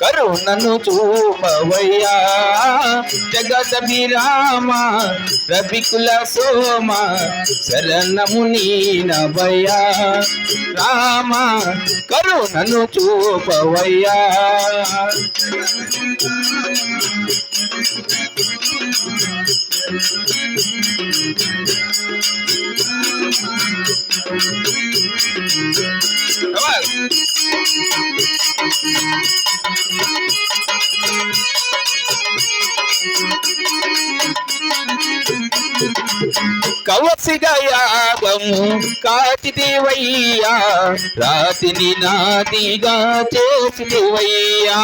కరుణను చూపవయ్యా జగదభిరామ రబికుల సోమ శరణము నీనవయ్యా రామ కరుణను చూపవయ్యా Thank you. Come on. కవసిగా యాగము కాచిదివయ్యా రాతిని నాదిగా చేసిదివయ్యా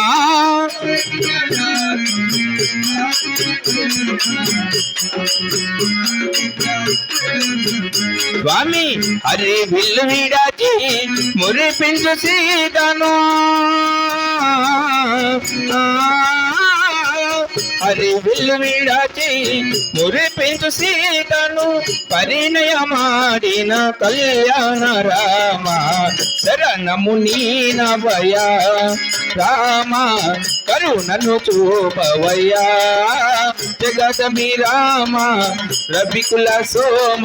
స్వామి హరి విల్లు విడాచి మురిపించు సీతను. హరి విల్లు విడాచి మురిపించు సీతను పరిణయమాడిన కళ్యాణ రామ. శరణము నీనవయా రామ కరుణను చూపవయ్యా జగదమి రామ రబికుల సోమ.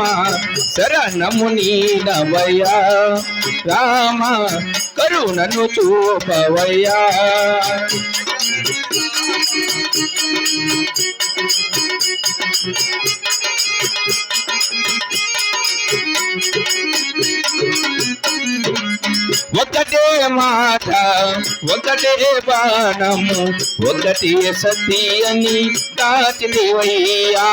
శరణము నీనవయ్యా రామ కరుణను చూపవయ్యా ఒకటే మాట ఒకటే బాణము ఒకటే సతి అని కాచిదివయ్యా.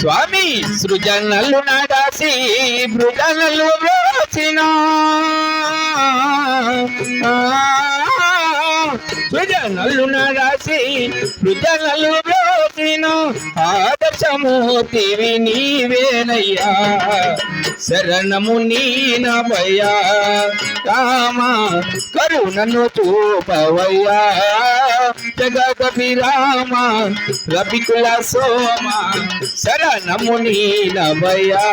స్వామి సృజనలు నడసి మృజనలు వ్రోచిన సృజనలు నడాసి సృజనలు ఆ ఆదర్శమూర్తివి నీవేనయ్యా. శరణము నీనవయ్యా. రామ కరుణను చూపవయ్యా. జగదభిరామ రవికుల సోమ శరణము నీనవయ్యా.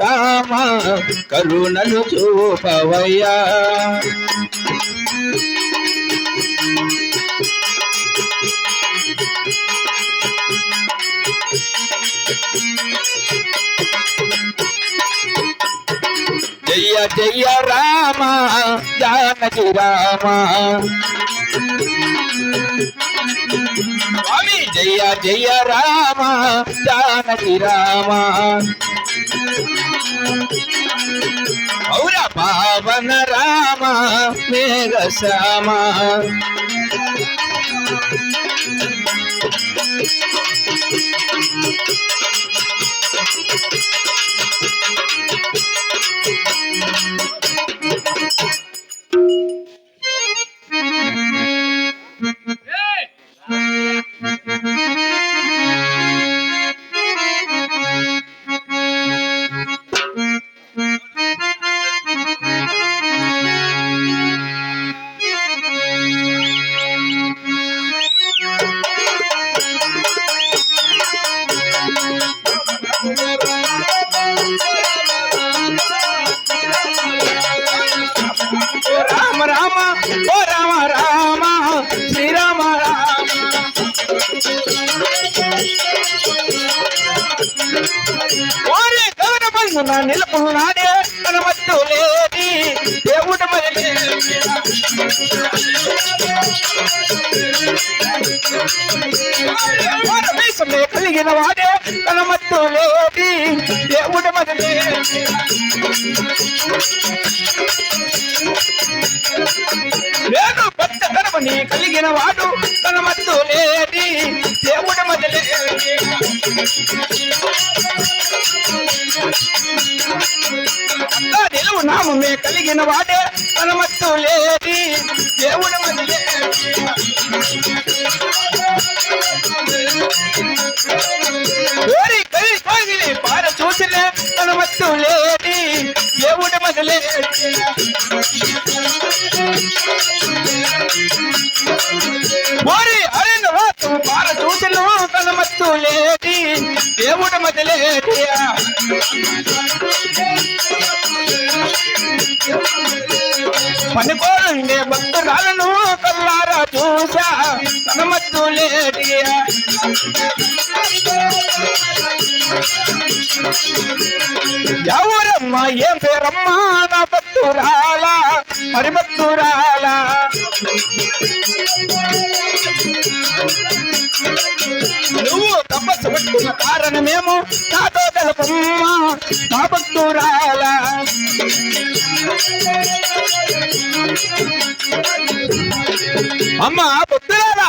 రామ కరుణను చూపవయ్యా. జయ జయ రామ జానకి రామ. స్వామి జయ జయ రామ జానకి రామ. ఔర పావన రామ మేఘ శ్యామ. రామ రామ ఓ రామ రామ శ్రీరామ రామ ఓరే గౌర బంధున నిలుపున్నాడే తన మత్తు లేని దేవుడు మరి మీసమే కలిగిన వాడే తన మత్తు లేని దేవుడు మరి పెద్ద కలిగిన వాడు తన మత్తు లేని దేవుడు మొదలే నిలువు నామమే కలిగిన వాడే తన మత్తు లేని దేవుడు మొదలే ఓరి కలి కోగిలి పార చూసిన తన మత్తు లేని దేవుడు మొదలే ఓరి మత్తు వాసు దేవుడు చూసిన తన మత్తు భక్తురాలను కల్లారా చూసా తన మత్తు కనమద్దులేటియా ఎవరమ్మా ఏం పేరమ్మా నా భక్తురాలా మరి భక్తురాలా? తపస్సు కారణమేమో నాతో కలపమ్మా. నా భక్తురాల అమ్మా భక్తురాలా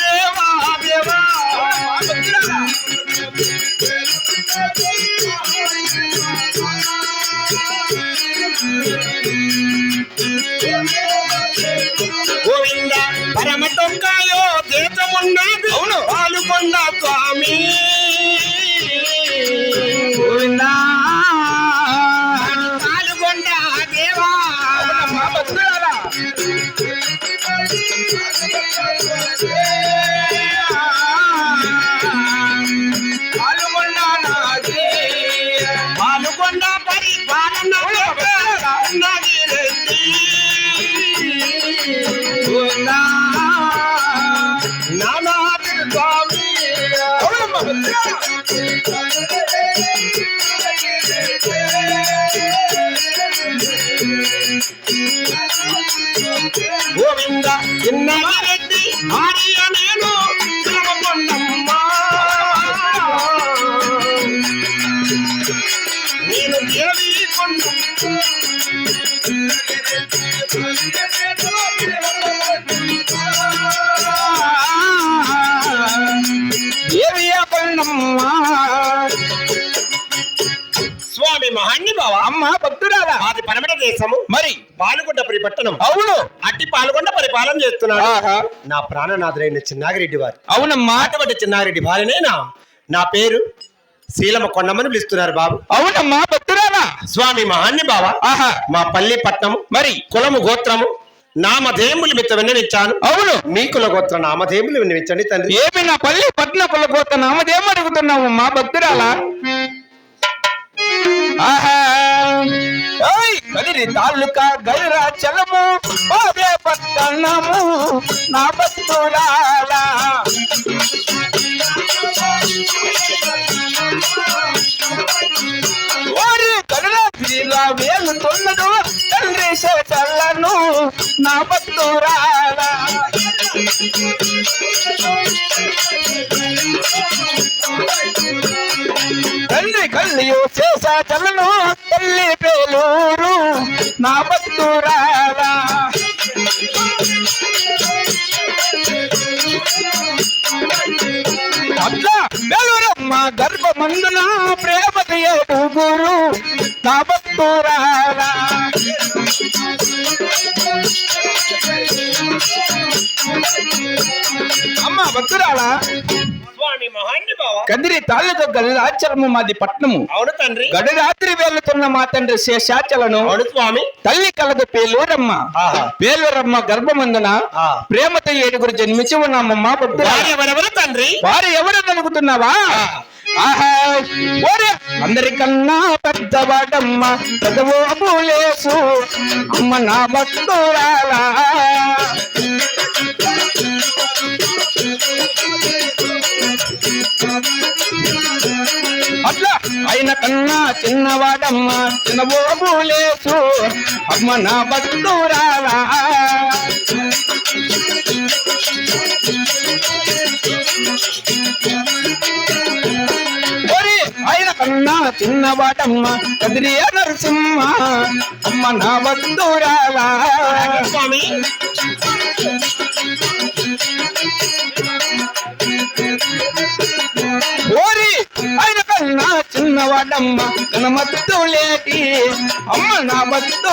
Yeah. మరి పాలుగొండపురి పట్టణం అవును. అట్టి పాల్గొండ పరిపాలన చేస్తున్నాడు. నా ప్రాణనాథులైన చిన్నాగిరెడ్డి వారు. అవునమ్మా. అటువంటి చిన్నాగిరెడ్డి భార్యనేనా నా పేరు శీలమ కొండమని పిలుస్తున్నారు బాబు. అవునమ్మా భక్తురాలా? స్వామి మహాన్ని బావ. ఆహా. మా పల్లి పట్నము మరి? కులము గోత్రము నామధేములు మిత్త విన్నవించాను. అవును. మీ కుల గోత్ర నామధేములు విన్నవించండి తండ్రి. ఏమి నా పల్లి పట్ల కొలకోత నామదేం అడుగుతున్నావు మా భక్తురాలా? ఆహా. కదిరి తాలూకా గైరా చలము పట్టణము నా భక్తురాలా ఓరి కరుణాగిరిలా వేలుతున్నడు తండ్రి చల్లను నా బతురాలా తండ్రి కళ్ళు చేసా చలను నా భక్తురాలా బెలురమ్మ గర్భమందున ప్రేమకు ఏడుగురు నా భక్తురాలా అమ్మ భక్తురాలా? స్వామి మహాన్ని బావ కదిరి తాలూకా గల్లాచరము మాది పట్నము అవును తండ్రి. గడి రాత్రి వెళ్తున్న మా తండ్రి శేషాచలను అవును స్వామి. తల్లి కలదు పేలూరమ్మ. ఆహా. పేలూరమ్మ గర్భమందున. ప్రేమతో ఏడుగురు జన్మించి ఉన్నామమ్మ ఎవరెవరు తండ్రి? వారు ఎవరు అనుకుతున్నావా అందరికన్నా పెద్దవాడమ్మ పెద్దవో అబులేసు అమ్మ నా భక్తురాలా ఆయన కన్నా చిన్నవాడమ్మ చిన్నబోబులేసు. అమ్మ నా భక్తురాలా కన్నా చిన్నవాటమ్మ చిన్నవాడమ్మ కదిరియ నరసింహ. అమ్మ నా బంధురాలా స్వామి. వాడమ్మ తన మత్తు లేటి. అమ్మ నా మత్తు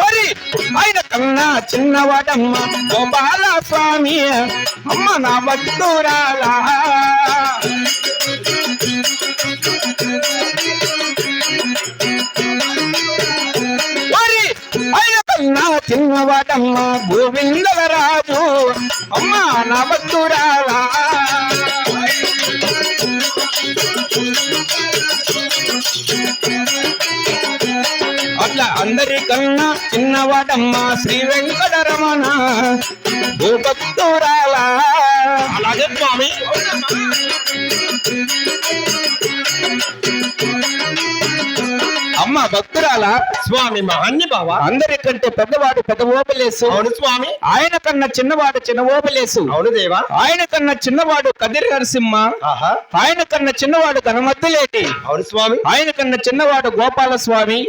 ఓరి ఆయన కన్నా చిన్నవాడమ్మ గోపాల స్వామి అమ్మ నా బంధురాలా ఓరి స్వామి మహాన్ని బావ? అందరికంటే పెద్దవాడు పెద్ద ఓపలేసు అవును స్వామి. ఆయన కన్నా చిన్నవాడు చిన్న ఓపలేసు అవును దేవా. ఆయన కన్నా చిన్నవాడు కదిరి నరసింహ. ఆయన కన్నా చిన్నవాడు గణమద్దులేటి అవును స్వామి. ఆయన కన్నా చిన్నవాడు గోపాల స్వామి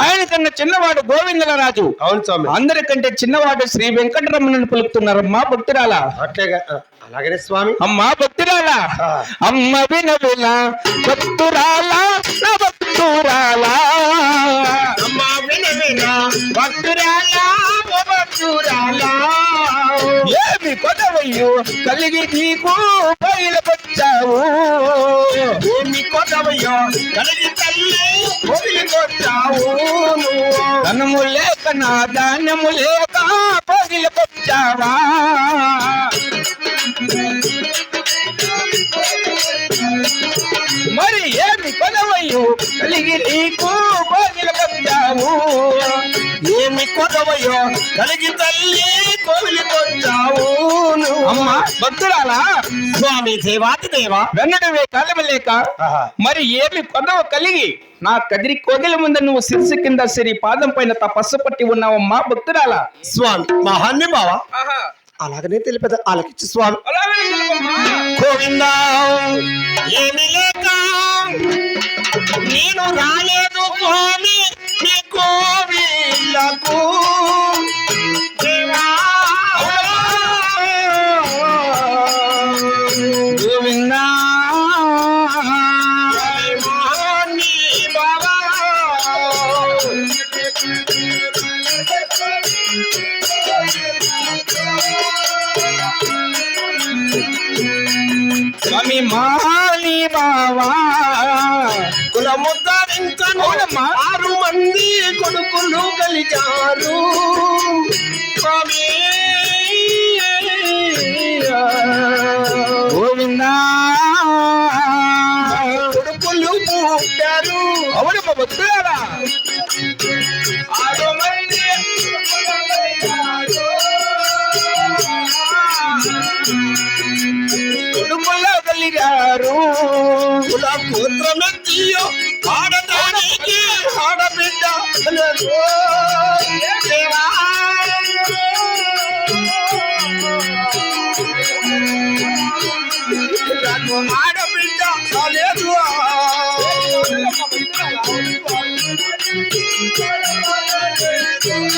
ఆయన కన్నా చిన్నవాడు గోవిందరాజు అవును స్వామి. అందరికంటే చిన్నవాడు శ్రీ వెంకటరమణని పలుకుతున్నారమ్మా భక్తురాలా. అట్లేగా అలాగనే స్వామి. అమ్మా భక్తురాలా. అమ్మ వినవిల భక్తురాలా నా భక్తురాలా. అమ్మా విన విన భక్తురాలా ఓ భక్తురాలా ఏమి కొదవయ్యో కలిగి నీకు బయలుకొచ్చావు భూమి కొదవయ్యో కలిగి తల్లి వదిలికొచ్చావు నువ్వు ధనము లేక నా ధాన్యము లేక పగిలికొచ్చావా మరి ఏమి కొదవయ్యో కలిగి నీకు పగిలికొచ్చావు ఏమి కొదవయ్యో కలిగి తల్లి కోవిలికొచ్చావు నువ్వు. అమ్మా. భక్తురాలా? స్వామి దేవాతి దేవా వెన్నడవే కాలము లేక ఆహా. మరి ఏమి కొదవ కలిగి? నా కదిరి కోగిల ముందు నువ్వు శిరసు కింద సిరి పాదం పైన తపస్సు పట్టి ఉన్నావమ్మా భక్తురాలా. స్వామి మహాన్ని బావా. అలాగనే తెలిపేద ఆలకించు స్వామి. గోవిందా ఏమి లేక? నేను రాలేదు స్వామి. కోవిలకు బావా. స్వామి మాలి బావా కులముద్ధరించను అవునమ్మా. మంది కొడుకులు కలిగారు స్వామి గోవిందా. కొడుకులు పుట్టారు. అవునమ్మా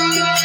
గోవింద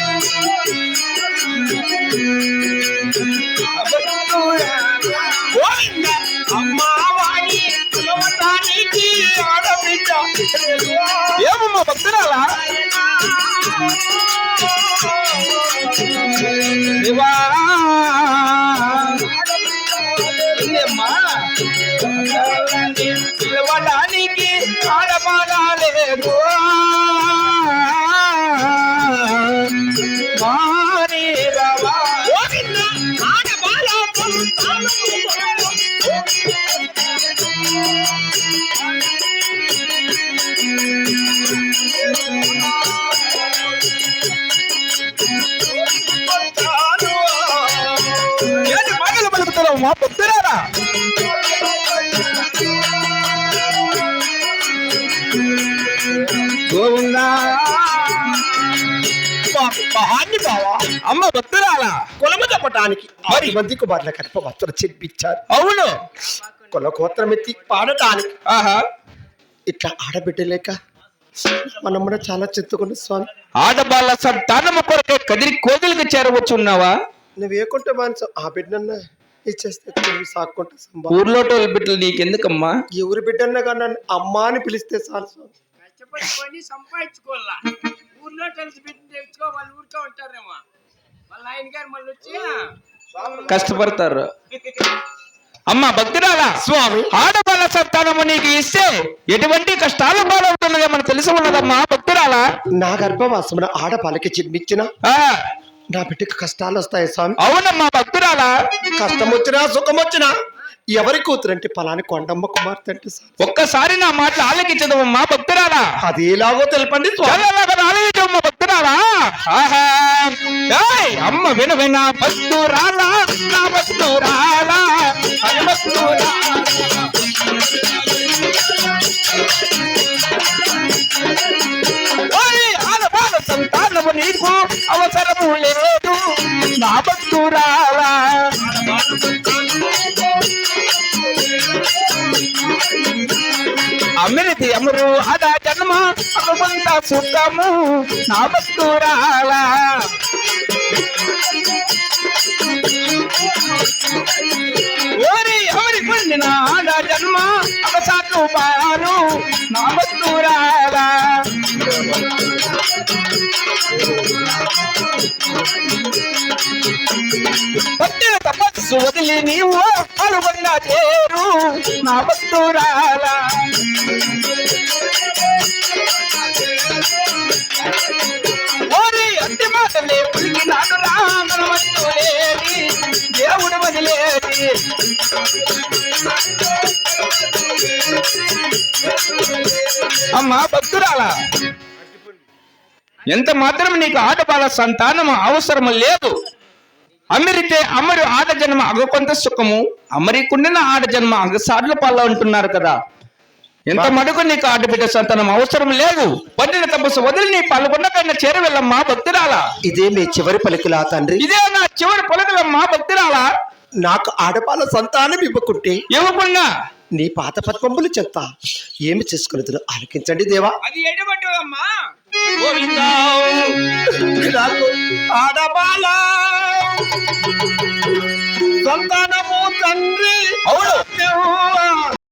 చెప్పటానికి మరి? మంది కుమారుల చెప్పించారు అవును కుల గోత్రం ఎత్తి పాడటానికి. ఆహా. ఇట్లా ఆడబిడ్డ లేక మనం కూడా చాలా చెత్తుకున్న స్వామి. ఆడబాల సంతానము కొరకే కదిరి కోగిలికి చేరవచ్చున్నావా? నువ్వు ఏకుంటే మానసు ఆ బిడ్డన్న ఇచ్చేస్తే నువ్వు సాక్కుంటా ఊర్లో బిడ్డలు నీకెందుకమ్మా? ఎవరి బిడ్డన్న కానీ నన్ను అమ్మా అని పిలిస్తే చాలు స్వామి. కష్టపడి సంపాదించుకోవాలా? ఊర్లో పెట్టి తెచ్చుకో వాళ్ళు ఊరికే ఉంటారేమో. కష్టపడతారు. అమ్మా భక్తురాలా స్వామి. ఆడబాల సంతానము నీకు ఇస్తే ఎటువంటి కష్టాలు పాలవుతున్నదో మనకు తెలిసి ఉన్నదమ్మా భక్తురాలా నా గర్భవాసమున ఆడపాలకి జన్మించిన ఆ, నా బిడ్డకు కష్టాలు వస్తాయి స్వామి. అవునమ్మా భక్తురాలా కష్టం వచ్చినా సుఖం వచ్చినా ఎవరి కూతురంటే పలాని కొండమ్మ కుమార్తె అంటే. ఒక్కసారి నా మాటలు ఆలకించదమ్మా భక్తురాలా అది ఎలాగో తెలపండి ఆలకించమ్మ భక్తురాలా ఆహా. అమ్మ విన విన భక్తురాలా నా భక్తురాలా అది భక్తురాలా సంతానము నీకు అవసరము లేదు. నా భక్తురాలా అమృతి అమరు అదా సుఖము నా భక్తురాలా ఓరి అమరి పండిన ఆదా జన్మ అవసాట్లు పారు నా భక్తురాలా పట్టిన తపస్సు వదిలి నీవు అనుబంగా చేరు నా భక్తురాలా ఓరి మాటలే దేవుడు అమ్మా భక్తురాలా ఎంత మాత్రం నీకు ఆటపాల సంతానము అవసరము లేదు. అమిరితే అమరు ఆడ జన్మ అగ కొంత సుఖము అమరికుండిన ఆడ జన్మ అగసార్లు పాల అంటున్నారు కదా. ఎంత మడుగు నీకు ఆడబిడ్డ సంతానం? అవసరం లేదు. పండిన తపస్సు వదిలి నీ పాల్గొండకైనా చేరవెళ్ళమ్మా భక్తురాలా. ఇదే మీ చివరి పలికిలా తండ్రి. ఇదే నా చివరి పొలకలమ్మా భక్తురాలా. నాకు ఆడపాల సంతానం ఇవ్వకుంటే ఇవ్వకుండా. నీ పాత పద్మములు చెత్త. ఏమి చేసుకున్నది ఆలకించండి దేవా. అది ఎడబడ్డదమ్మా గోవిందా. నాకు ఆడపాల సంతానము తండ్రి. అవును.